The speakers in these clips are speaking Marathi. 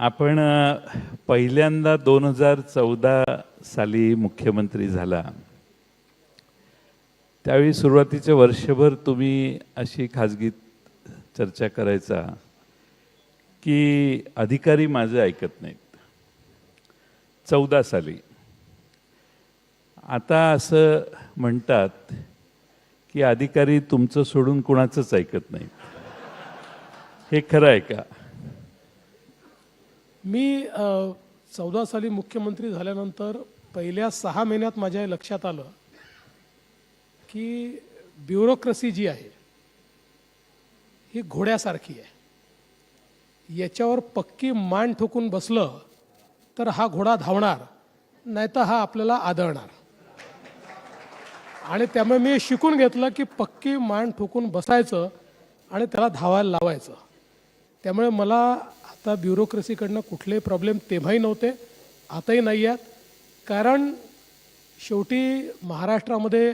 आपण पहिल्यांदा दोन हजार चौदा साली मुख्यमंत्री झाला. त्यावेळी सुरुवातीचे वर्षभर तुम्ही अशी खाजगी चर्चा करायचा की अधिकारी माझं ऐकत नाहीत. चौदा साली. आता असं म्हणतात की अधिकारी तुमचं सोडून कुणाचंच ऐकत नाहीत. हे खरं आहे का? मी चौदा साली मुख्यमंत्री झाल्यानंतर पहिल्या सहा महिन्यात माझ्या लक्षात आलं की ब्युरोक्रसी जी आहे ही घोड्यासारखी आहे. याच्यावर पक्की मान ठोकून बसलं तर हा घोडा धावणार नाहीतर हा आपल्याला आदळणार. आणि त्यामुळे मी शिकून घेतलं की पक्की मान ठोकून बसायचं आणि त्याला धावायला लावायचं. त्यामुळे मला आत्ता ब्युरोक्रेसीकडनं कुठलेही प्रॉब्लेम तेव्हाही नव्हते आताही नाही आहेत. कारण शेवटी महाराष्ट्रामध्ये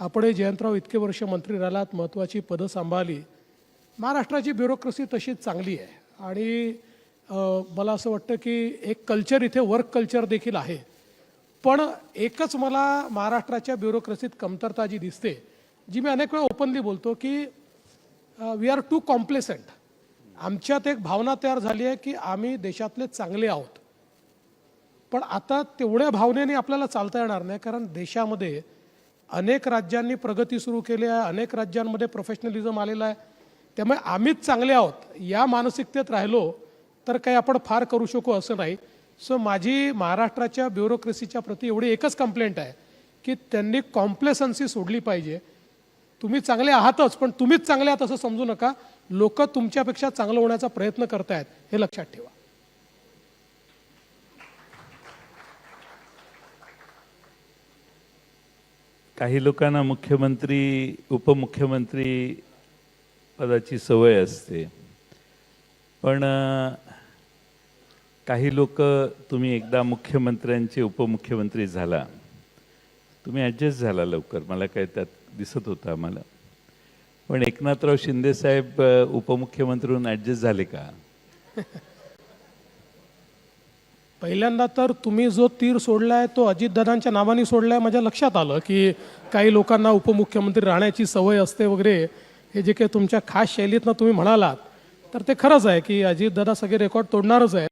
आपण जयंतराव इतके वर्ष मंत्री राहिलात महत्त्वाची पदं सांभाळली. महाराष्ट्राची ब्युरोक्रेसी तशीच चांगली आहे. आणि मला असं वाटतं की एक कल्चर इथे वर्क कल्चर देखील आहे. पण एकच मला महाराष्ट्राच्या ब्युरोक्रेसीत कमतरता जी दिसते जी मी अनेक वेळा ओपनली बोलतो की वी आर टू कॉम्प्लेसंट. आमच्यात एक भावना तयार झाली आहे की आम्ही देशातले चांगले आहोत. पण आता तेवढ्या भावनेने आपल्याला चालता येणार नाही कारण देशामध्ये अनेक राज्यांनी प्रगती सुरू केली आहे अनेक राज्यांमध्ये प्रोफेशनलिझम आलेला आहे. त्यामुळे आम्हीच चांगले आहोत या मानसिकतेत राहिलो तर काही आपण फार करू शकू असं नाही. सो माझी महाराष्ट्राच्या ब्युरोक्रेसीच्या प्रती एवढी एकच कंप्लेंट आहे की त्यांनी कॉम्प्लेसन्सी सोडली पाहिजे. तुम्ही चांगले आहातच पण तुम्हीच चांगले आहात असं समजू नका. लोक तुमच्यापेक्षा चांगलं होण्याचा प्रयत्न करतायत हे लक्षात ठेवा. काही लोकांना मुख्यमंत्री उपमुख्यमंत्री पदाची सवय असते. पण काही लोक तुम्ही एकदा मुख्यमंत्र्यांचे उपमुख्यमंत्री झाला. तुम्ही ॲडजस्ट झाला लवकर. मला काय त्यात दिसत होतं आम्हाला. पण एकनाथराव शिंदेसाहेब साहेब उपमुख्यमंत्री म्हणून ऍडजस्ट झाले का? पहिल्यांदा तर तुम्ही जो तीर सोडलाय तो अजितदादांच्या नावाने सोडलाय माझ्या लक्षात आलं की काही लोकांना उपमुख्यमंत्री राहण्याची सवय असते वगैरे हे जे काही तुमच्या खास शैलीतनं तुम्ही म्हणालात तर ते खरंच आहे की अजितदादा सगळे रेकॉर्ड तोडणारच आहे